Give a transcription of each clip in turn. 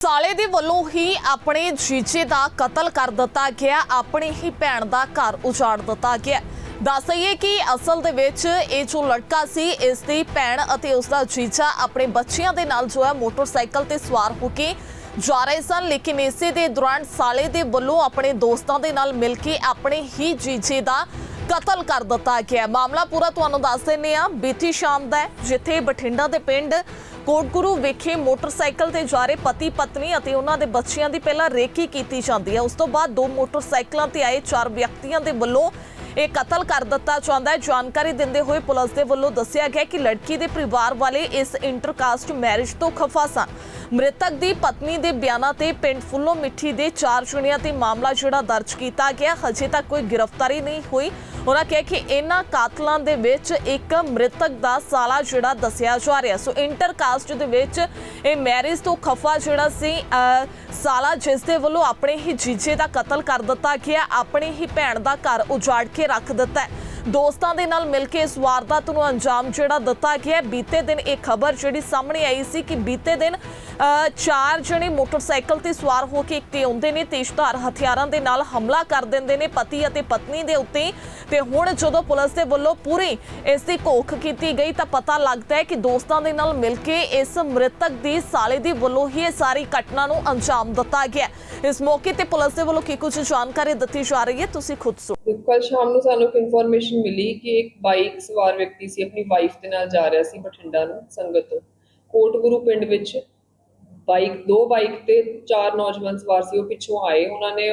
ਸਾਲੇ ਦੇ ਵੱਲੋਂ ਹੀ ਆਪਣੇ ਜੀਜੇ ਦਾ ਕਤਲ ਕਰ ਦਿੱਤਾ ਗਿਆ, ਆਪਣੀ ਹੀ ਭੈਣ ਦਾ ਘਰ ਉਜਾੜ ਦਿੱਤਾ ਗਿਆ। ਦੱਸ ਦੱਸਈਏ ਕਿ ਅਸਲ ਦੇ ਵਿੱਚ ਇਹ ਜੋ ਲੜਕਾ ਸੀ, ਇਸ ਦੀ ਭੈਣ ਅਤੇ ਉਸ ਦਾ ਜੀਜਾ ਆਪਣੇ ਬੱਚਿਆਂ ਦੇ ਨਾਲ ਜੋ ਹੈ ਮੋਟਰਸਾਈਕਲ ਤੇ ਸਵਾਰ ਹੋ ਕੇ ਜਾ ਰਹੇ ਸਨ, ਲੇਕਿਨ ਇਸੇ ਦੇ ਦੌਰਾਨ ਸਾਲੇ ਦੇ ਵੱਲੋਂ ਆਪਣੇ ਦੋਸਤਾਂ ਦੇ ਨਾਲ ਮਿਲ ਕੇ ਆਪਣੇ ਹੀ ਜੀਜੇ ਦਾ ਕਤਲ ਕਰ ਦਿੱਤਾ ਗਿਆ ਮਾਮਲਾ ਪੂਰਾ ਤੁਹਾਨੂੰ ਦੱਸ ਦਿੰਨੇ ਆ ਬੀਤੀ ਸ਼ਾਮ ਦਾ ਜਿੱਥੇ ਬਠਿੰਡਾ ਦੇ ਪਿੰਡ ਕੋਟਗੁਰੂ ਵਿਖੇ ਮੋਟਰਸਾਈਕਲ ਤੇ ਜਾ ਰਹੇ ਪਤੀ ਪਤਨੀ ਅਤੇ ਉਹਨਾਂ ਦੇ ਬੱਚਿਆਂ ਦੀ ਪਹਿਲਾਂ ਰੇਕੀ ਕੀਤੀ ਜਾਂਦੀ ਹੈ। ਉਸ ਤੋਂ ਬਾਅਦ ਦੋ ਮੋਟਰਸਾਈਕਲਾਂ ਤੇ ਆਏ ਚਾਰ ਵਿਅਕਤੀਆਂ ਦੇ ਵੱਲੋਂ ਇਹ ਕਤਲ ਕਰ ਦਿੱਤਾ ਜਾਂਦਾ ਹੈ। ਜਾਣਕਾਰੀ ਦਿੰਦੇ ਹੋਏ ਪੁਲਿਸ ਦੇ ਵੱਲੋਂ ਦੱਸਿਆ ਗਿਆ ਕਿ ਲੜਕੀ ਦੇ ਪਰਿਵਾਰ ਵਾਲੇ ਇਸ ਇੰਟਰਕਾਸਟ ਮੈਰਿਜ ਤੋਂ ਖਫਾ ਸਨ। ਮ੍ਰਿਤਕ ਦੀ ਪਤਨੀ ਦੇ ਬਿਆਨਾਂ ਤੇ ਪਿੰਡ ਫੁੱਲੋ ਮਿੱਠੀ ਦੇ ਚਾਰ ਜਣਿਆਂ ਤੇ ਮਾਮਲਾ ਜਿਹੜਾ ਦਰਜ ਕੀਤਾ ਗਿਆ ਹਜੇ ਤੱਕ ਕੋਈ ਗ੍ਰਿਫਤਾਰੀ ਨਹੀਂ ਹੋਈ। ਉਹਨਾਂ ਕਿਹਾ ਕਿ ਇਹਨਾਂ ਕਾਤਲਾਂ ਦੇ ਵਿੱਚ ਇੱਕ ਮ੍ਰਿਤਕ ਦਾ ਸਾਲਾ ਜਿਹੜਾ ਦੱਸਿਆ ਜਾ ਰਿਹਾ। ਸੋ ਇੰਟਰਕਾਸਟ ਦੇ ਵਿੱਚ ਇਹ ਮੈਰਿਜ ਤੋਂ ਖਫਾ ਜਿਹੜਾ ਸੀ ਅਹ, ਸਾਲਾ ਜਿਸ ਦੇ ਵੱਲੋਂ ਆਪਣੇ ਹੀ ਜੀਜੇ ਦਾ ਕਤਲ ਕਰ ਦਿੱਤਾ ਗਿਆ ਆਪਣੀ ਹੀ ਭੈਣ ਦਾ ਘਰ ਉਜਾੜ ਕੇ ਰੱਖ ਦਿੱਤਾ ਹੈ। ਦੋਸਤਾਂ ਦੇ ਨਾਲ ਮਿਲ ਕੇ ਇਸ ਵਾਰਦਾਤ ਨੂੰ ਅੰਜਾਮ ਜਿਹੜਾ ਦਿੱਤਾ ਗਿਆ ਬੀਤੇ ਦਿਨ ਇਹ ਖਬਰ ਜਿਹੜੀ ਸਾਹਮਣੇ ਆਈ ਸੀ ਕਿ ਬੀਤੇ ਦਿਨ ਅਹ, ਚਾਰ ਜਣੇ ਮੋਟਰਸਾਈਕਲ ਤੇ ਸਵਾਰ ਹੋ ਕੇ ਇੱਕ ਤੇ ਆਉਂਦੇ ਨੇ ਤੇਜ਼ਧਾਰ ਹਥਿਆਰਾਂ ਦੇ ਨਾਲ ਹਮਲਾ ਕਰ ਦਿੰਦੇ ਨੇ ਪਤੀ ਅਤੇ ਪਤਨੀ ਦੇ ਉੱਤੇ। ਤੇ ਹੁਣ ਜਦੋਂ ਪੁਲਿਸ ਦੇ ਵੱਲੋਂ ਪੂਰੀ ਇਸ ਦੀ ਘੋਖ ਕੀਤੀ ਗਈ ਤਾਂ ਪਤਾ ਲੱਗਦਾ ਹੈ ਕਿ ਦੋਸਤਾਂ ਦੇ ਨਾਲ ਮਿਲ ਕੇ ਇਸ ਮ੍ਰਿਤਕ ਦੀ ਸਾਲੇ ਦੀ ਵੱਲੋਂ ਹੀ ਇਹ ਸਾਰੀ ਘਟਨਾ ਨੂੰ ਅੰਜਾਮ ਦਿੱਤਾ ਗਿਆ ਇਸ ਮੌਕੇ ਤੇ ਪੁਲਿਸ ਦੇ ਵੱਲੋਂ ਕੀ ਕੁਝ ਜਾਣਕਾਰੀ ਦਿੱਤੀ ਜਾ ਰਹੀ ਹੈ ਤੁਸੀਂ ਖੁਦ ਸੁਣੋ। ਕੱਲ ਸ਼ਾਮ ਨੂੰ ਸਾਨੂੰ ਇੱਕ ਇਨਫੋਰਮੇਸ਼ਨ ਮਿਲੀ ਕਿ ਇੱਕ ਬਾਈਕ ਸਵਾਰ ਵਿਅਕਤੀ ਸੀ, ਆਪਣੀ ਵਾਈਫ ਦੇ ਨਾਲ ਜਾ ਰਿਹਾ ਸੀ ਬਠਿੰਡਾ ਨੂੰ, ਸੰਗਤ ਤੋਂ। ਕੋਟਗੁਰੂ ਪਿੰਡ ਵਿੱਚ ਬਾਈਕ ਦੋ ਬਾਈਕ ਤੇ ਚਾਰ ਨੌਜਵਾਨ ਸਵਾਰ ਸੀ, ਉਹ ਪਿੱਛੋਂ ਆਏ। ਉਹਨਾਂ ਨੇ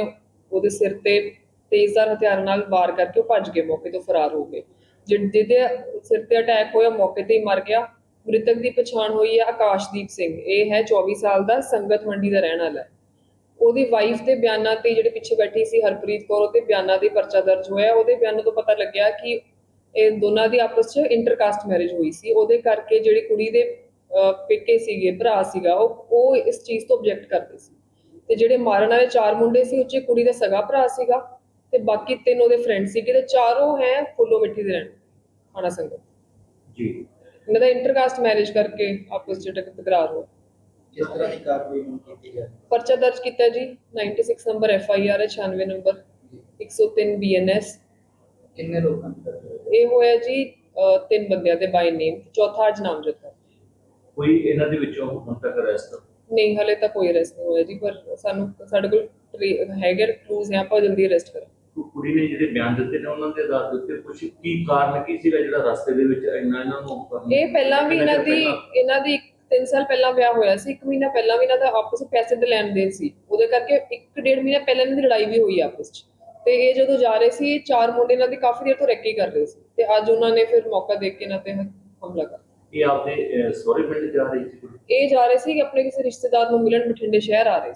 ਉਹਦੇ ਸਿਰ ਤੇ ਤੇਜ਼ਧਾਰ ਹਥਿਆਰ ਨਾਲ ਵਾਰ ਕਰਕੇ ਉਹ ਭੱਜ ਗਏ, ਮੌਕੇ ਤੋਂ ਫਰਾਰ ਹੋ ਗਏ। ਜਿਹ- ਜਿਹਦੇ ਸਿਰ ਤੇ ਅਟੈਕ ਹੋਇਆ, ਮੌਕੇ ਤੇ ਹੀ ਮਰ ਗਿਆ। ਮ੍ਰਿਤਕ ਦੀ ਪਛਾਣ ਹੋਈ ਹੈ ਆਕਾਸ਼ਦੀਪ ਸਿੰਘ। ਇਹ ਹੈ 24 ਸਾਲ ਦਾ ਸੰਗਤ ਮੰਡੀ ਦਾ ਰਹਿਣ ਵਾਲਾ ਹੈ। ਉਹਦੀ ਵਾਈਫ ਦੇ ਬਿਆਨਾਂ ਤੇ ਜਿਹੜੇ ਪਿੱਛੇ ਬੈਠੀ ਸੀ ਹਰਪ੍ਰੀਤ ਕੌਰ ਉਹਦੇ ਬਿਆਨਾਂ ਦੇ ਪਰਚਾ ਦਰਜ ਹੋਇਆ। ਉਹਦੇ ਬਿਆਨਾਂ ਤੋਂ ਪਤਾ ਲੱਗਿਆ ਕਿ ਇਹ ਦੋਨਾਂ ਦੀ ਆਪਸ 'ਚ ਇੰਟਰਕਾਸਟ ਮੈਰਿਜ ਹੋਈ ਸੀ। ਉਹਦੇ ਕਰਕੇ ਜਿਹੜੀ ਕੁੜੀ ਦੇ ਪੇਕੇ ਸੀਗੇ ਭਰਾ ਸੀਗਾ ਉਹ ਉਹ ਇਸ ਚੀਜ਼ ਤੋਂ ਆਬਜੈਕਟ ਕਰਦੇ ਸੀ। ਤੇ ਜਿਹੜੇ ਮਾਰਨ ਵਾਲੇ ਚਾਰ ਮੁੰਡੇ ਸੀ ਉਹ 'ਚ ਕੁੜੀ ਦਾ ਸਗਾ ਭਰਾ ਸੀਗਾ ਤੇ ਬਾਕੀ ਤਿੰਨ ਉਹਦੇ ਫਰੈਂਡ ਸੀਗੇ ਤੇ ਚਾਰੋਂ ਹੈ ਫੁੱਲੋ ਮਿੱਠੀ ਦੇ ਰਹਿਣ। ਖਾਣਾ ਸੰਗਤ। ਜੀ। ਇਹਨਾਂ ਦਾ ਇੰਟਰਕਾਸਟ ਮੈਰਿਜ ਕਰਕੇ ਆਪਸ 'ਚ ਟਕ- ਤਕਰਾਰ ਹੋਇਆ। ਕਿਸ ਤਰ੍ਹਾਂ ਦੀ ਕਾਰਵਾਈ ਹੁਣ ਕੀਤੀ ਜਾ ਰਹੀ ਪਰਚਾ ਦਰਜ ਕੀਤਾ ਜੀ 96 ਨੰਬਰ ਐਫ ਆਈ ਆਰ ਹੈ 96 ਨੰਬਰ 103 ਬੀ ਐਨ ਐਸ ਕਿੰਨੇ ਲੋਕਾਂ ਦੀ ਕਾਰਵਾਈ? ਇਹ ਹੋਇਆ ਜੀ ਅਹ, ਤਿੰਨ ਬੰਦਿਆਂ ਦੇ ਬਾਈ ਨੇਮ ਚੌਥਾ ਅੱਜ ਨਾਮਜ਼ਦ ਹੈ। ਕੋਈ ਇਹਨਾਂ ਦੇ ਵਿੱਚੋਂ ਹੁਣ ਤੱਕ ਅਰੈਸਟ ਨਹੀਂ ਹਲੇ ਤੱਕ ਕੋਈ ਅਰੈਸਟ ਨਹੀਂ ਹੋਇਆ ਜੀ ਪਰ ਸਾਨੂੰ ਸਾਡੇ ਕੋਲ ਟਰੇ- ਹੈਗੇ ਕਲੂਜ਼ ਹੈ ਆਪਾਂ ਜਲਦੀ ਅਰੈਸਟ ਕਰਾਂਗੇ। ਕੁੜੀ ਨੇ ਜਿਹੜੇ ਬਿਆਨ ਦਿੱਤੇ ਨੇ ਉਹਨਾਂ ਦੇ ਆਧਾਰ ਦੇ ਉੱਤੇ ਕੁਝ ਕੀ ਕਾਰਨ ਕੀ ਸੀਗਾ ਜਿਹੜਾ ਰਸਤੇ ਦੇ ਵਿੱਚ ਇੰਨਾ ਇਹਨਾਂ ਨੂੰ ਇਹ ਪਹਿਲਾਂ ਵੀ ਇਹਨਾਂ ਦੀ? ਇਹਨਾਂ ਦੀ 3 ਸਾਲ ਪਹਿਲਾਂ ਵਿਆਹ ਹੋਇਆ ਸੀ 1 ਮਹੀਨਾ ਪਹਿਲਾਂ ਵੀ ਇਹਨਾਂ ਦਾ ਆਪਸ ਵਿੱਚ ਪੈਸੇ ਦੇ ਲੈਣ ਦੇਣ ਸੀ। ਉਹਦੇ ਕਰਕੇ 1.5 ਮਹੀਨਾ ਪਹਿਲਾਂ ਇਹਨਾਂ ਦੀ ਲੜਾਈ ਵੀ ਹੋਈ ਆਪਸ ਵਿੱਚ। ਤੇ ਇਹ ਜਦੋਂ ਜਾ ਰਹੇ ਸੀ ਚਾਰ ਮੁੰਡੇ ਇਹਨਾਂ ਦੀ ਕਾਫੀ ਦੇਰ ਤੋਂ ਰੈਕੀ ਕਰ ਰਹੇ ਸੀ ਤੇ ਅੱਜ ਉਹਨਾਂ ਨੇ ਫਿਰ ਮੌਕਾ ਦੇਖ ਕੇ ਇਹਨਾਂ ਤੇ ਹਮਲਾ ਕਰ ਇਹ ਆਪਦੇ ਸਹੁਰੇ ਪਿੰਡ ਜਾ ਰਹੀ ਸੀ ਇਹ ਜਾ ਰਹੇ ਸੀ ਕਿ ਆਪਣੇ ਕਿਸੇ ਰਿਸ਼ਤੇਦਾਰ ਨੂੰ ਮਿਲਣ ਬਠਿੰਡੇ ਸ਼ਹਿਰ ਆ ਰਹੇ ਸੀ।